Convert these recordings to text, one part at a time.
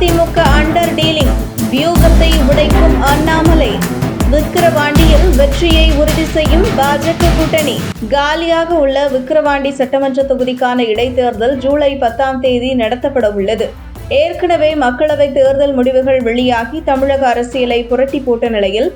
AIADMK under dealing வியூகத்தை உடைக்கும் அண்ணாமலை. விக்கிரவாண்டியில் வெற்றியை உறுதி செய்யும் பாஜக கூட்டணி. காலியாக உள்ள விக்கிரவாண்டி சட்டமன்ற தொகுதிக்கான இடைத்தேர்தல் ஜூலை பத்தாம் தேதி நடத்தப்பட உள்ளது. ஏற்கனவே மக்களவை தேர்தல் முடிவுகள் வெளியாகி தமிழக அரசியலை புரட்டி போட்ட நிலையில்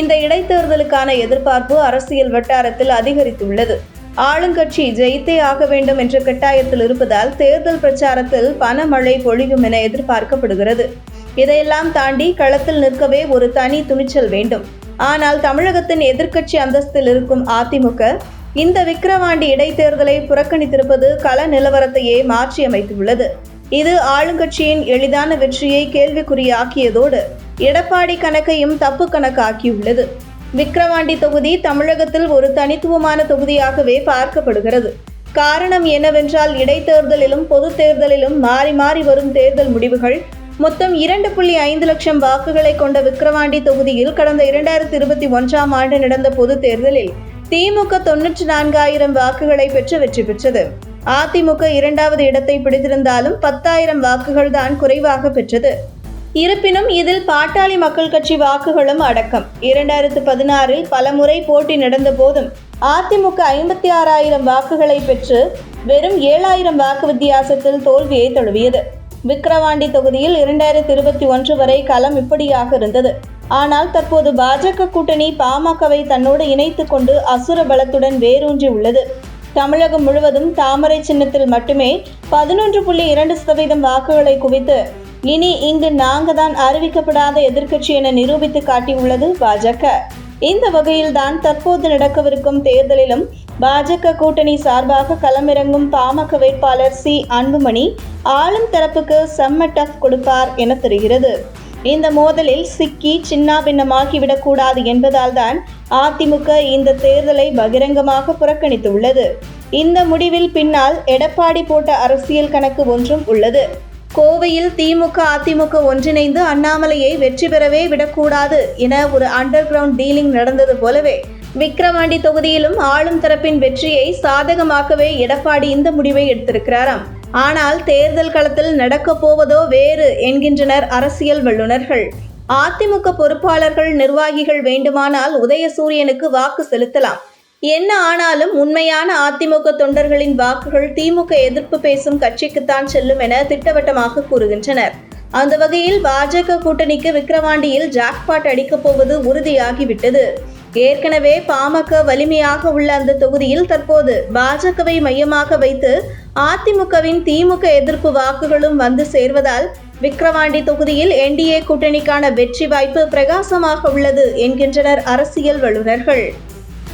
இந்த இடைத்தேர்தலுக்கான எதிர்பார்ப்பு அரசியல் வட்டாரத்தில் அதிகரித்துள்ளது. ஆளுங்கட்சி ஜெயித்தே ஆக வேண்டும் என்ற கட்டாயத்தில் இருப்பதால் தேர்தல் பிரச்சாரத்தில் பணமழை பொழியும் என எதிர்பார்க்கப்படுகிறது. இதையெல்லாம் தாண்டி களத்தில் நிற்கவே ஒரு தனி துணிச்சல் வேண்டும். ஆனால் தமிழகத்தின் எதிர்க்கட்சி அந்தஸ்தில் இருக்கும் அதிமுக இந்த விக்கிரவாண்டி இடைத்தேர்தலை புறக்கணித்திருப்பது கள நிலவரத்தையே மாற்றியமைத்துள்ளது. இது ஆளுங்கட்சியின் எளிதான வெற்றியை கேள்விக்குறியாக்கியதோடு எடப்பாடி கணக்கையும் தப்பு கணக்காக்கியுள்ளது. விக்கிரவாண்டி தொகுதி தமிழகத்தில் ஒரு தனித்துவமான தொகுதியாகவே பார்க்கப்படுகிறது. காரணம் என்னவென்றால் இடைத்தேர்தலிலும் பொது தேர்தலிலும் மாறி மாறி வரும் தேர்தல் முடிவுகள் மொத்தம் இரண்டு புள்ளி ஐந்து லட்சம் வாக்குகளை கொண்ட விக்கிரவாண்டி தொகுதியில் கடந்த இரண்டாயிரத்தி இருபத்தி ஒன்றாம் ஆண்டு நடந்த பொது தேர்தலில் திமுக தொன்னூற்றி நான்காயிரம் வாக்குகளை பெற்று வெற்றி பெற்றது. அதிமுக இரண்டாவது இடத்தை பிடித்திருந்தாலும் பத்தாயிரம் வாக்குகள் தான் குறைவாக பெற்றது. இருப்பினும் இதில் பாட்டாளி மக்கள் கட்சி வாக்குகளும் அடக்கம். இரண்டாயிரத்து பதினாறில் பலமுறை போட்டி நடந்த போதும் அதிமுக ஐம்பத்தி ஆறாயிரம் வாக்குகளை பெற்று வெறும் ஏழாயிரம் வாக்கு வித்தியாசத்தில் தோல்வியை தழுவியது. விக்கிரவாண்டி தொகுதியில் இரண்டாயிரத்தி இருபத்தி ஒன்று வரை களம் இப்படியாக இருந்தது. ஆனால் தற்போது பாஜக கூட்டணி பாமகவை தன்னோடு இணைத்து கொண்டு அசுர பலத்துடன் வேரூன்றி உள்ளது. தமிழகம் முழுவதும் தாமரை சின்னத்தில் மட்டுமே பதினொன்று புள்ளி இரண்டு சதவீதம் வாக்குகளை குவித்து இனி இங்கு நாங்க தான் அறிவிக்கப்படாத எதிர்க்கட்சி என நிரூபித்து காட்டியுள்ளது பாஜக. இந்த வகையில் தான் தற்போது நடக்கவிருக்கும் தேர்தலிலும் பாஜக கூட்டணி சார்பாக களமிறங்கும் பாமக வேட்பாளர் சி. அன்புமணி ஆளும் தரப்புக்கு செம்ம டஃப் கொடுப்பார் என தெரிகிறது. இந்த மோதலில் சிக்கி சின்னாபின்னமாகிவிடக்கூடாது என்பதால் தான் அதிமுக இந்த தேர்தலை பகிரங்கமாக புறக்கணித்துள்ளது. இந்த முடிவில் பின்னால் எடப்பாடி போட்ட அரசியல் கணக்கு ஒன்றும் உள்ளது. கோவையில் திமுக அதிமுக ஒன்றிணைந்து அண்ணாமலையை வெற்றி பெறவே விடக்கூடாது என ஒரு அண்டர் கிரவுண்ட் டீலிங் நடந்தது போலவே விக்கிரவாண்டி தொகுதியிலும் ஆளும் தரப்பின் வெற்றியை சாதகமாக்கவே எடப்பாடி இந்த முடிவை எடுத்திருக்கிறாராம். ஆனால் தேர்தல் களத்தில் நடக்கப் போவதோ வேறு என்கின்றனர் அரசியல் வல்லுநர்கள். அதிமுக பொறுப்பாளர்கள் நிர்வாகிகள் வேண்டுமானால் உதயசூரியனுக்கு வாக்கு செலுத்தலாம். என்ன ஆனாலும் உண்மையான அதிமுக தொண்டர்களின் வாக்குகள் திமுக எதிர்ப்பு பேசும் கட்சிக்குத்தான் செல்லும் என திட்டவட்டமாக கூறுகின்றனர். அந்த வகையில் பாஜக கூட்டணிக்கு விக்கிரவாண்டியில் ஜாக்பாட் அடிக்கப் போவது உறுதியாகிவிட்டது. ஏற்கனவே பாமக வலிமையாக உள்ள அந்த தொகுதியில் தற்போது பாஜகவை மையமாக வைத்து அதிமுகவின் திமுக எதிர்ப்பு வாக்குகளும் வந்து சேர்வதால் விக்கிரவாண்டி தொகுதியில் என்டிஏ கூட்டணிக்கான வெற்றி வாய்ப்பு பிரகாசமாக உள்ளது என்கின்றனர் அரசியல் வல்லுநர்கள்.